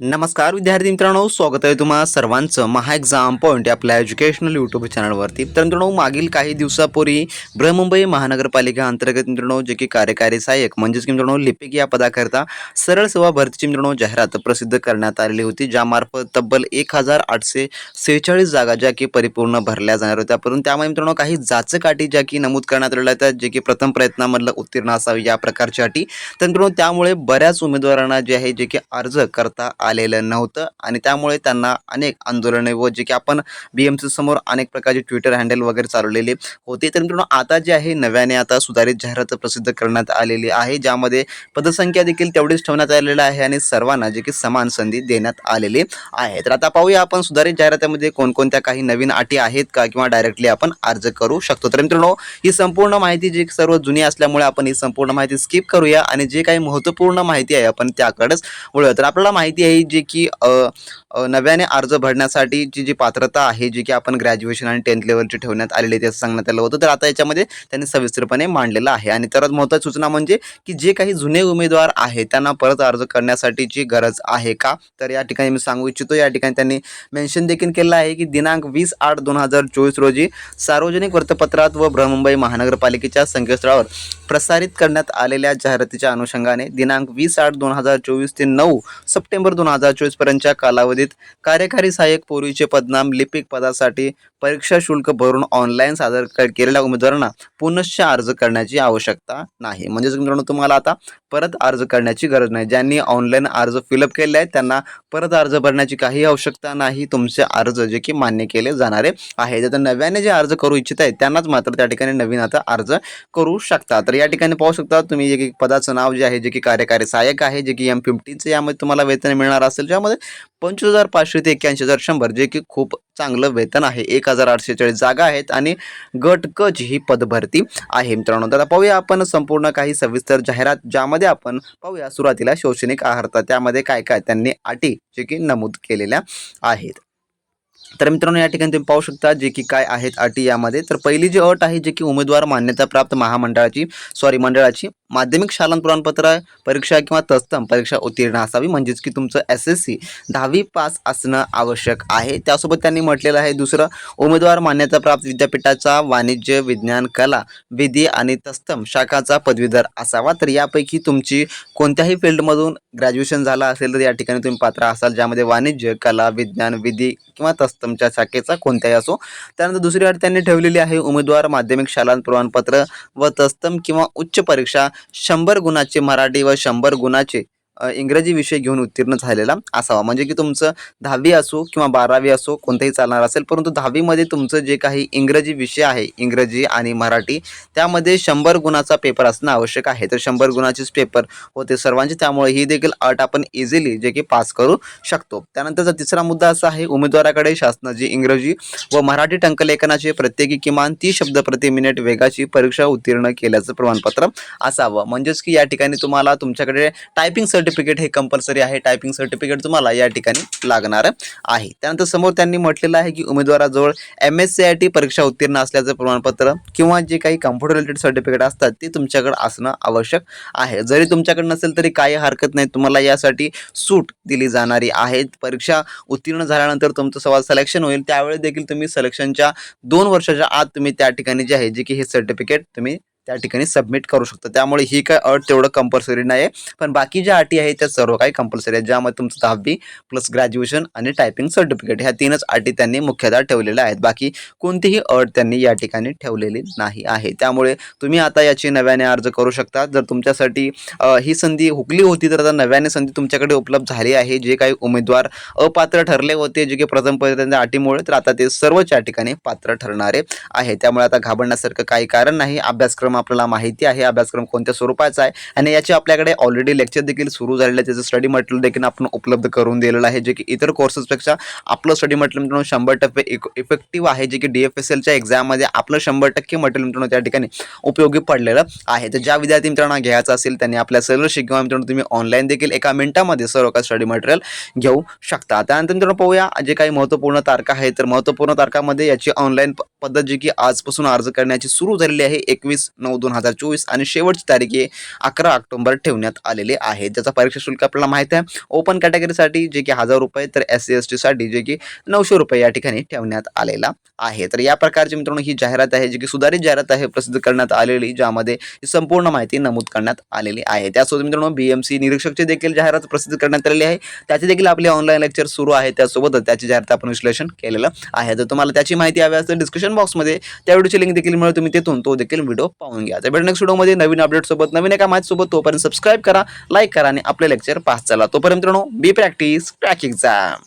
नमस्कार विद्यार्थी मित्रांनो. स्वागत आहे तुम्हा सर्वांचं महा एक्झाम पॉईंट या आपल्या एज्युकेशनल यूट्यूब चॅनलवरती तर मित्रांनो मागील काही दिवसापूर्वी बृहमुंबई महानगरपालिका अंतर्गत मित्रांनो जे की कार्यकारी सहाय्यक म्हणजेच की मित्रांनो लिपिक या पदाकरता सरळ सेवा भरतीची मित्रांनो जाहिरात प्रसिद्ध करण्यात आलेली होती ज्यामार्फत तब्बल एक हजार आठशे सेहेचाळीस जागा ज्या की परिपूर्ण भरल्या जाणार होत्या. परंतु त्यामुळे मित्रांनो काही जाचकाठी ज्या की नमूद करण्यात आलेल्या आहेत जे की प्रथम प्रयत्नामधलं उत्तीर्ण असावी या प्रकारच्या अटी. तर मित्रांनो त्यामुळे बऱ्याच उमेदवारांना जे आहे जे की अर्ज करता आलेलं नव्हतं आणि त्यामुळे त्यांना अनेक आंदोलने व जे की आपण बी एम सी समोर अनेक प्रकारचे ट्विटर हँडल वगैरे चालवलेले होते. तर मित्रांनो आता जे आहे नव्याने आता सुधारित जाहिरात प्रसिद्ध करण्यात आलेली आहे ज्यामध्ये पदसंख्या देखील तेवढीच ठेवण्यात आलेली आहे आणि सर्वांना जे की समान संधी देण्यात आलेली आहे. तर आता पाहूया आपण सुधारित जाहिरातीमध्ये कोणकोणत्या काही नवीन अटी आहेत का किंवा डायरेक्टली आपण अर्ज करू शकतो. तर मित्रांनो ही संपूर्ण माहिती जी सर्व जुनी असल्यामुळे आपण ही संपूर्ण माहिती स्किप करूया आणि जे काही महत्त्वपूर्ण माहिती आहे आपण त्याकडेच वळूया. तर आपल्याला माहिती आहे जी की अ, नव्याने अर्ज भरण्यासाठीची जी पात्रता आहे जी की आपण ग्रॅज्युएशन आणि टेन्थ लेवलची ठेवण्यात आलेली आहे ते असं सांगण्यात आलं होतं. तर आता याच्यामध्ये त्यांनी सविस्तरपणे मांडलेलं आहे. आणि तर महत्त्वाची सूचना म्हणजे की जे काही जुने उमेदवार आहेत त्यांना परत अर्ज करण्यासाठीची गरज आहे का? तर या ठिकाणी मी सांगू इच्छितो. या ठिकाणी त्यांनी मेन्शन देखील केलं आहे की दिनांक वीस आठ दोन हजार चोवीस रोजी सार्वजनिक वृत्तपत्रात व बृहमुंबई महानगरपालिकेच्या संकेतस्थळावर प्रसारित करण्यात आलेल्या जाहिरातीच्या अनुषंगाने दिनांक वीस आठ दोन हजार चोवीस ते नऊ सप्टेंबर दोन हजार चोवीसपर्यंतच्या कालावधीत कार्यकारी सहाय्यक पूर्वीचे पदनाम लिपिक पदासाठी परीक्षा शुल्क भरून ऑनलाईन सादर केलेल्या उमेदवारांना पुनश्च अर्ज करण्याची आवश्यकता नाही. म्हणजेच मित्रांनो तुम्हाला आता परत अर्ज करण्याची गरज नाही. ज्यांनी ऑनलाईन अर्ज फिलअप केले आहेत त्यांना परत अर्ज भरण्याची काही आवश्यकता नाही. तुमचे अर्ज जे की मान्य केले जाणारे आहेत आता नव्याने जे अर्ज करू इच्छित आहेत त्यांनाच मात्र त्या ठिकाणी नवीन आता अर्ज करू शकता. तर या ठिकाणी पाहू शकता तुम्ही जे की पदाचं नाव जे आहे जे की कार्यकारी सहाय्यक आहे जे की एम फिफ्टीनचं यामध्ये तुम्हाला वेतन मिळणार असेल. ज्यामध्ये पंचवीस हजार पाचशे ते एक्क्याऐंशी हजार शंभर जे की खूप चांगलं वेतन आहे. एक हजार आठशे चाळीस जागा आहेत आणि गट ही पदभरती आहे मित्रांनो. तर आता पाहूया आपण संपूर्ण काही सविस्तर जाहिरात ज्यामध्ये आपण पाहूया सुरुवातीला शैक्षणिक आहारता त्यामध्ये काय काय त्यांनी अटी जे की नमूद केलेल्या आहेत. तर मित्रांनो या ठिकाणी तुम्ही पाहू शकता जे की काय आहेत अटी यामध्ये. तर पहिली जी अट आहे जे की उमेदवार मान्यताप्राप्त महामंडळाची सॉरी मंडळाची माध्यमिक शालन प्रमाणपत्र परीक्षा किंवा तत्सम परीक्षा उत्तीर्ण असावी. म्हणजेच की तुमचं एस एस सी दहावी पास असणं आवश्यक आहे. त्यासोबत त्यांनी म्हटलेलं आहे दुसरं उमेदवार मान्यताप्राप्त विद्यापीठाचा वाणिज्य विज्ञान कला विधी आणि तत्सम शाखाचा पदवीधर असावा. तर यापैकी तुमची कोणत्याही फील्डमधून ग्रॅज्युएशन झालं असेल तर या ठिकाणी तुम्ही पात्र असाल ज्यामध्ये वाणिज्य कला विज्ञान विधी किंवा तुमच्या शाखेचा कोणत्याही असो. त्यानंतर दुसरी अट त्यांनी ठेवलेली आहे उमेदवार माध्यमिक शालांत प्रमाणपत्र व तत्सम किंवा उच्च परीक्षा शंभर गुणाचे मराठी व शंभर गुणाचे इंग्रजी विषय घेऊन उत्तीर्ण झालेला असावा. म्हणजे की तुमचं दहावी असो किंवा बारावी असो कोणतंही चालणार असेल परंतु दहावीमध्ये तुमचं जे काही इंग्रजी विषय आहे इंग्रजी आणि मराठी त्यामध्ये शंभर गुणाचा पेपर असणं आवश्यक आहे. तर शंभर गुणाचेच पेपर होते सर्वांचे. त्यामुळे ही देखील अट आपण इझिली जे की पास करू शकतो. त्यानंतरचा तिसरा मुद्दा असा आहे उमेदवाराकडे शासनाची इंग्रजी व मराठी टंकलेखनाचे प्रत्येकी किमान तीस शब्द प्रति मिनिट वेगाची परीक्षा उत्तीर्ण केल्याचं प्रमाणपत्र असावं. म्हणजेच की या ठिकाणी तुम्हाला तुमच्याकडे टायपिंग सर्टिफिकेट हे कंपल्सरी आहे. टायपिंग सर्टिफिकेट तुम्हाला या ठिकाणी लागणार आहे. त्यानंतर समोर त्यांनी म्हटलेलं आहे की उमेदवाराजवळ M S C I T परीक्षा उत्तीर्ण असल्याचं प्रमाणपत्र किंवा जे काही कम्प्युटर रिलेटेड सर्टिफिकेट असतात ते तुमच्याकडे असणं आवश्यक आहे. जरी तुमच्याकडे नसेल तरी काही हरकत नाही. तुम्हाला यासाठी सूट दिली जाणारी आहे. परीक्षा उत्तीर्ण झाल्यानंतर तुमचं सवाल सिलेक्शन होईल. त्यावेळी देखील तुम्ही सिलेक्शनच्या दोन वर्षाच्या आत तुम्ही त्या ठिकाणी जे आहे जे की हे सर्टिफिकेट तुम्ही त्या ठिकाणी सबमिट करू शकता. त्यामुळे ही काय अट तेवढं कंपल्सरी नाही आहे पण बाकी ज्या अटी आहेत त्या सर्व काही कंपल्सरी आहेत. ज्यामध्ये तुमचं दहावी प्लस ग्रॅज्युएशन आणि टायपिंग सर्टिफिकेट ह्या तीनच अटी त्यांनी मुख्यतः ठेवलेल्या आहेत. बाकी कोणतीही अट त्यांनी या ठिकाणी ठेवलेली नाही आहे. त्यामुळे तुम्ही आता याची नव्याने अर्ज करू शकता. जर तुमच्यासाठी ही संधी हुकली होती तर आता नव्याने संधी तुमच्याकडे उपलब्ध झाली आहे. जे काही उमेदवार अपात्र ठरले होते जे की प्रथम त्यांच्या अटीमुळे तर आता ते सर्वच या ठिकाणी पात्र ठरणारे आहे त्यामुळे आता घाबरण्यासारखं काही कारण नाही. अभ्यासक्रम आपल्याला माहिती आहे अभ्यासक्रम कोणत्या स्वरूपाचा आहे आणि याचे आपल्याकडे ऑलरेडी लेक्चर देखील सुरू झालेलं आहे त्याचं स्टडी मटेरियल देखील आपण उपलब्ध करून दिलेलं आहे जे की इतर कोर्सेसपेक्षा आपलं स्टडी मटेरियल मित्रांनो शंभर टक्के इफेक्टिव्ह आहे जे की डी एफ एस एलच्या एक्झाममध्ये आपलं शंभर टक्के मटेरियल मित्रांनो त्या ठिकाणी उपयोगी पडलेलं आहे. तर ज्या विद्यार्थी मित्रांना घ्यायचं असेल त्यांनी आपल्या सर्वशी किंवा मित्रांनो तुम्ही ऑनलाईन देखील एका मिनिटामध्ये सर्व काही स्टडी मटेरियल घेऊ शकता. त्यानंतर मित्रांनो पाहूया जे काही महत्त्वपूर्ण तारखा आहेत तर महत्त्वपूर्ण तारखामध्ये याची ऑनलाईन पद्धत जी की आजपासून अर्ज करण्याची सुरू झालेली आहे एकवीस नऊ दोन हजार चोवीस आणि शेवटची तारीख आहे अकरा ऑक्टोबर ठेवण्यात आलेले आहे. त्याचा परीक्षा शुल्क आपल्याला माहिती आहे. ओपन कॅटेगरीसाठी जे की हजार रुपये तर एस सी एस टीसाठी जे की नऊशे रुपये या ठिकाणी ठेवण्यात आलेला आहे. तर या प्रकारची मित्रांनो ही जाहिरात आहे जी की सुधारित जाहिरात आहे प्रसिद्ध करण्यात आलेली ज्यामध्ये संपूर्ण माहिती नमूद करण्यात आलेली आहे. त्यासोबत मित्रांनो बी एम सी निरीक्षकची देखील जाहिरात प्रसिद्ध करण्यात आलेली आहे. त्याचे देखील आपले ऑनलाईन लेक्चर सुरू आहे. त्यासोबतच त्याची जाहिरात आपण विश्लेषण केलेलं आहे. जर तुम्हाला त्याची माहिती हवी असेल डिस्क्रिप्शन बॉक्समध्ये त्या व्हिडिओची लिंक देखील मिळेल तुम्ही तिथून तो देखील व्हिडिओ पाहून घ्या. तर भेट नेक्स्ट व्हिडिओमध्ये नवीन अपडेट सोबत नवीन एका माहितीसोबत. तोपर्यंत सबस्क्राईब करा लाईक करा आणि आपले लेक्चर पास चला. तोपर्यंत बी प्रॅक्टिस क्रॅक एक्झाम